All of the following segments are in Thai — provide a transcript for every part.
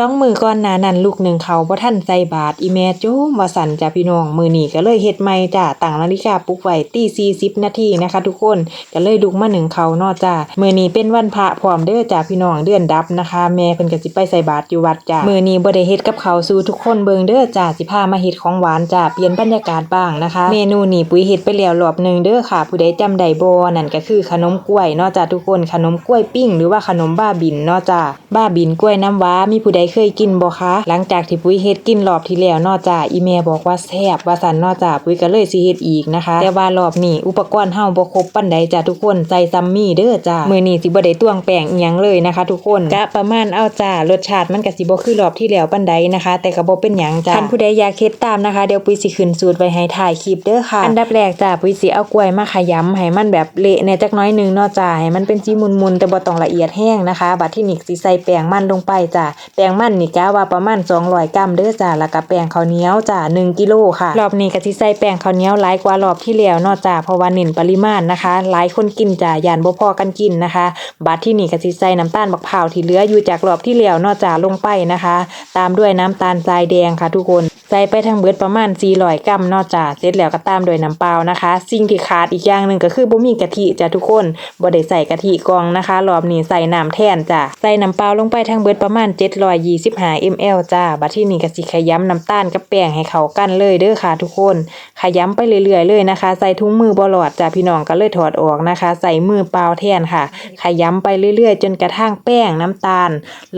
สองมือก่อนหน้านั้นลูกหนึ่งเขาบ่ทันใส่บาตรอีแม่โจมว่าสั่นจ้ะพี่น้องมือนี้ก็เลยเฮ็ดใหม่จ้ะตั้งนาฬิกาปลุกไว้ตี40นาทีนะคะ ทุกคนก็เลยลุกมาหนึ่งเขาเนาะจ้ะมือนี้เป็นวันพระพร้อมเด้อจ้ะพี่น้องเดือนดับนะคะ แม่เพิ่นก็สิไปใส่บาตรอยู่วัดจ้ะมือนี้บ่ได้เฮ็ดกับเขาสู่ทุกคนเบิ่งเด้อจ้ะสิพามาเฮ็ดของหวานจ้ะเปลี่ยนบรรยากาศบ้างนะคะ เมนูนี้ปุ๋ยเฮ็ดไปแล้วรอบหนึ่งเด้อค่ะ ผู้ใดจำได้บ่นั่นก็คือขนมกล้วยเนาะจ้ะทุกคนขนมกล้วยปิ้ง หรือว่าขนมบ้าบินเนาะจ้ะบ้าบินกล้วยน้ำว้ามีผู้ใดเคยกินบ่คะ หลังจากที่ปุ๋ยเฮ็ดกินรอบที่แล้วเนาะจ้ะอีแม่บอกว่าแซ่บว่าซั่นเนาะจ้ะปุ๋ยก็เลยสิเฮ็ดอีกนะคะ แต่ว่ารอบนี้อุปกรณ์เฮาบ่ครบปานใดจ้ะทุกคนใส่ซัมมี่เด้อจ้ะมื้อนี้สิบ่ได้ตวงแป้งอีหยังเลยนะคะ ทุกคนกะประมาณเอาจ้ารสชาติมันก็สิบ่คือรอบที่แล้วปานใดนะคะ แต่ก็บ่เป็นหยังจ้ะคันผู้ใดอยากเฮ็ดตามนะคะเดี๋ยวปุ๋ยสิขึ้นสูตรไว้ให้ถ่ายคลิปเด้อค่ะ อันดับแรกจ้ะปุ๋ยสิเอากล้วยมาขยำให้มันแบบเละแน่จักน้อยหนึงเนาะจ้ะให้มันเป็นสีมุนๆแต่บ่ต้องละเอียดแห้งนะคะ บัดที่นี่สิใส่แป้งมันลงไปจ้ะแป้งมันนี่กะว่าประมาณ200กรัมเด้อจ้าแล้วก็แป้งข้าวเหนียวจ้า1กิโลค่ะ รอบนี้ก็สิใส่แป้งข้าวเหนียวหลายกว่ารอบที่แล้วเนาะจ้าเพราะว่าเน้นปริมาณนะคะ หลายคนกินจ้าย่านบ่พอกันกินนะคะ บัดที่นี่ก็สิใส่น้ำตาลบักพร้าวที่เหลืออยู่จากรอบที่แล้วเนาะจ้าลงไปนะคะ ตามด้วยน้ำตาลทรายแดงค่ะทุกคน ใส่ไปทั้งเบิดประมาณ400กรัมเนาะจ้ะเสร็จแล้วก็ตามด้วยน้ำเปล่านะคะ สิ่งที่ขาดอีกอย่างหนึ่งก็คือบ่มีกะทิจ้ะทุกคนบ่ได้ใส่กะทิกองนะคะรอบนี้ใส่น้ำแทนจ้ะใส่น้ำเปล่าลงไปทั้งเบิดประมาณ 725 ml จ้ะบัดที่นี่ก็สิขยำน้ำตาลกับแป้งให้เข้ากันเลยเด้อค่ะทุกคน ขยำไปเรื่อยๆเลยนะคะ ใส่ถุงมือบ่หลอดจ้ะพี่น้องก็เลยถอดออกนะคะ ใส่มือเปล่าแทนค่ะ ขยำไปเรื่อยๆ จนกระทั่งแป้งน้ำตาล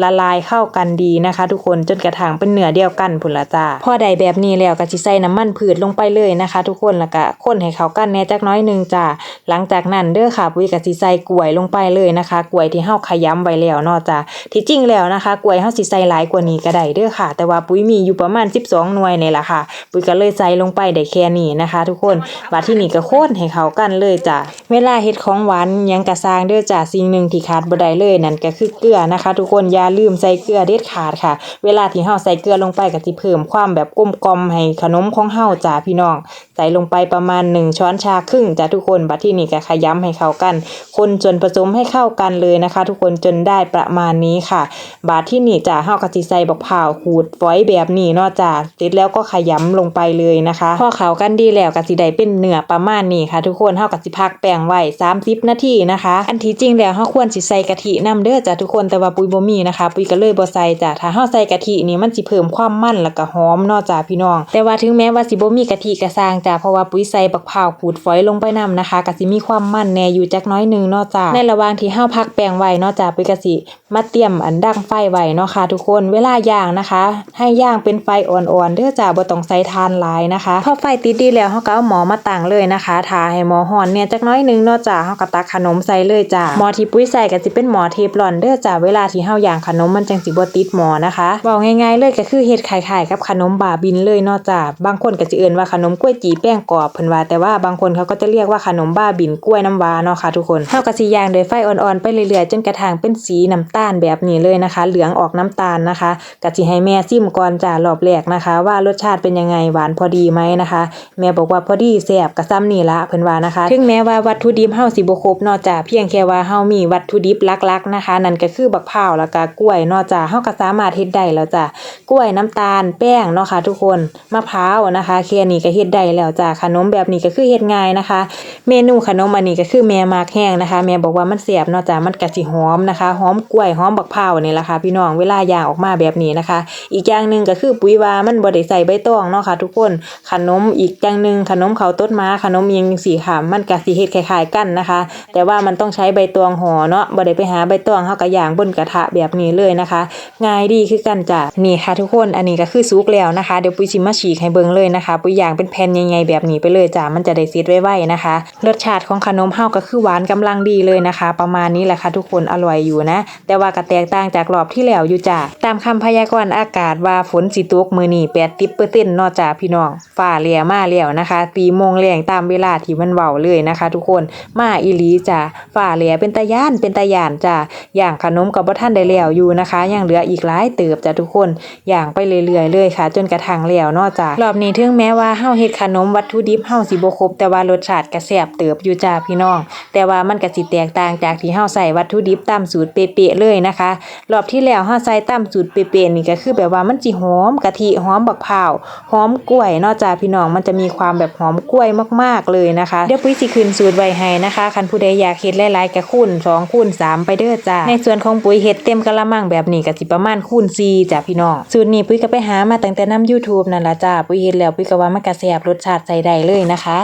ละลายเข้ากันดีนะคะ ทุกคนจนกระทั่งเป็นเนื้อเดียวกันพุ่นละจ้าพอได้แบบนี้แล้วก็สิใส่น้ำมันพืชลงไปเลยนะคะ ทุกคนแล้วก็คนให้เขากันแน่จักน้อยหนึงจ้าหลังจากนั้นเด้อค่ะปุ้ยก็สิใส่กล้วยลงไปเลยนะคะ กล้วยที่เฮาขยำไว้แล้วเนาะจ้าที่จริงแล้วนะคะ กล้วยเฮาสิใส่หลายกว่านี้ก็ได้เด้อค่ะ แต่ว่าปุ้ยมีอยู่ประมาณ 12 หน่วยนี่แหละค่ะ ปุ้ยก็เลยใส่ลงไปได้แค่นี้นะคะ ทุกคนบัดที่นี่ก็โคนให้เขากันเลยจ้าเวลาเฮ็ดของหวานยังกะสร้างเด้อจ้าสิ่งหนึ่งที่ขาดบ่ได้เลยนั่นก็คือเกลือนะคะ ทุกคนอย่าลืมใส่เกลือเด็ดขาดค่ะ เวลาที่เฮาใส่เกลือลงไปก็สิเพิ่มความแบบกลมกล่อมให้ขนมของเฮาจ้าพี่น้อง ส่ลงไปประมาณ 1 ช้อนชาครึ่งจ้าทุกคนบัดที่นี่ก็ขย้ำให้เข้ากัน คนจนผสมให้เข้ากันเลยนะคะ ทุกคนจนได้ประมาณนี้ค่ะ บาดที่นี่จ้าเฮาก็สิใส่บักพร้าวขูดฝอยแบบนี้เนาะจ้าเสร็จแล้วก็ขย้ำลงไปเลยนะคะพอเข้ากันดีแล้วก็สิได้เป็นเนื้อประมาณนี้ค่ะ ทุกคนเฮาก็สิพักแป้งไว้30 นาทีนะคะ อันที่จริงแล้วเฮาควรสิใส่กะทินํเด้อจ้าทุกคนแต่ว่าปุ้ยบ่มีนะคะ ปุ้ยก็เลยบ่ใส่จ้าถ้าเฮาใส่กะทินี่มันสิเพิ่มความมันแล้วก็หอมเนาะจ้าพี่น้อง แต่ว่าถึงแม้ว่าสิบ่มีกะทิก็สร้างจ้าเพราะว่าปุ้ยใส่บักพร้าวขูดฝอยลงไปนํนะคะก็สิมีความมันแน่อยู่จักน้อยหนึงเนาะจ้าในระหว่างที่เฮาพักแป้งไว้เนาะจ้าปุ้ยก็สิมาเตรียมอันดังไฟไว้เนาะค่ะทุกคนเวลาย่างนะคะ ให้ย่างเป็นไฟอ่อนๆเด้อจ้าบ่ต้องใส่ทานหลายนะคะพอไฟติดดีแล้วเฮาก็เอาหมอมาตั้งเลยนะคะทาให้หมอร้อนเนี่ยจักน้อยหนึงเนาะจ้าเฮาก็ตักขนมใส่เลยจ้าหมอที่ปุ้ยใส่ก็สิเป็นหมอเทฟลอนเด้อจ้าเวลาที่เฮาย่างขนมมันจังสิบ่ติดหมอนะคะเว้าง่ายๆเลยก็คือเฮ็ดคล้ายๆกับขนมบาบินเลยเนาะจ้าบางคนก็สิเอิ้นว่าขนมกล้วยจีแป้งกรอบเพิ่นว่าแต่ว่าบางคนเขาก็จะเรียกว่าขนมบ้าบินกล้วยน้ำว้าเนาะค่ะทุกคนเฮาก็สิย่างโดยไฟอ่อนๆไปเรื่อยๆจนกระทั่งเป็นสีน้ำตาลแบบนี้เลยนะคะ เหลืองออกน้ำตาลนะคะก็สิให้แม่ซิมก่อนจ้ารอบแรกนะคะ ว่ารสชาติเป็นยังไงหวานพอดีไหมนะคะ แม่บอกว่าพอดีแซ่บก็ซ้ำนี่ละเพิ่นว่านะคะ ถึงแม้ว่าวัตถุดิบเฮาสิบ่ครบเนาะจ้าเพียงแค่ว่าเฮามีวัตถุดิบหลักๆนะคะ นั่นก็คือบักพร้าวแล้วก็กล้วยเนาะจ้าเฮาก็สามารถเฮ็ดได้แล้วจ้ากล้วยน้ำตาลแป้งเนาะค่ะทุกคนมะพร้าวนะคะแค่นี้ก็เฮ็ดได้แล้วแก้วจ้าขนมแบบนี้ก็คือเฮ็ดง่ายนะคะ เมนูขนมอันนี้ก็คือแม่มากแห้งนะคะ แม่บอกว่ามันแซ่บเนาะจ้ามันก็สิหอมนะคะหอมกล้วยหอมบักพร้าวนี่แหละค่ะพี่น้องเวลาย่างออกมาแบบนี้นะคะ อีกอย่างหนึ่งก็คือปุ๋ยวามันบ่ได้ใส่ใบตองเนาะค่ะทุกคนขนมอีกอย่างหนึ่งขนมเขาต้นม้าขนมอิงจังซี่ค่ะมันก็สิเฮ็ดคล้ายๆกันนะคะ แต่ว่ามันต้องใช้ใบตองห่อเนาะบ่ได้ไปหาใบตองเฮาก็ย่างบนกระทะแบบนี้เลยนะคะ ง่ายดีคือกันจ้ะนี่ค่ะทุกคนอันนี้ก็คือสุกแล้วนะคะเดี๋ยวปุ้ยสิมาฉีกให้เบิ่งเลยนะคะ ปุ้ยย่างเป็นแผ่นใหญ่ๆแบบนี้ไปเลยจ้ะมันจะได้เสร็จไวๆนะคะ รสชาติของขนมเฮาก็คือหวานกำลังดีเลยนะคะ ประมาณนี้แหละค่ะทุกคนอร่อยอยู่นะ แต่ว่าก็แตกต่างจากรอบที่แล้วอยู่จ้ะตามคำพยากรณ์อากาศว่าฝนสิตกมือนี้80%เปอร์เซ็นาะจ้ะพี่น้องฟ้าแลมาแล้วนะคะ ตีโมงแรงตามเวลาที่มันเว้าเลยนะคะ ทุกคนมาอีลีจ้ะฟ้าแลเป็นตาย่านเป็นตาย่านจ้ะย่างขนมก็บ่ทันได้แล้วอยู่นะคะยังเหลืออีกหลายเติบจ้ะทุกคนอย่างไปเรื่อยๆเลยค่ะ จนกระทั่งแล้วนาะจ้ารอบนี้ถึงแม้ว่าเฮาเฮ็ดขนมวัตถุดิบเฮาสิบ่ครบแต่ว่ารสชาติก็แซ่บเติบอยู่จ้าพี่น้อง แต่ว่ามันก็สิแตกต่างจากที่เฮาใส่วัตถุดิบตามสูตรเป๊ะๆเลยนะคะ รอบที่แล้วเฮาใส่ตามสูตรเป๊ะๆนี่ก็คือแบบว่ามันสิหอมกะทิหอมบักพร้าวหอมกล้วยนาะจ้าพี่น้องมันจะมีความแบบหอมกล้วยมากๆเลยนะคะเดี๋ยวปุ้ยสิขึ้นสูตรไว้ให้นะคะคันผู้ใดอยากเฮ็ดหลายๆก็คูณ2คูณ3ไปเด้อจ้าในส่วนของปุ๋ยเฮ็ดเต็มกะละมังแบบนี้ก็สิประมาณคูณ4จ้าพี่น้องสูตรนี้ปุ้ยก็ไปหามาตั้งแต่นํ YouTube นั่นล่ะจ้าปุ้ยเฮ็ดแล้วปุ้ยก็ว่ามันก็แซ่บรสชาติใส่ได้เลยนะคะ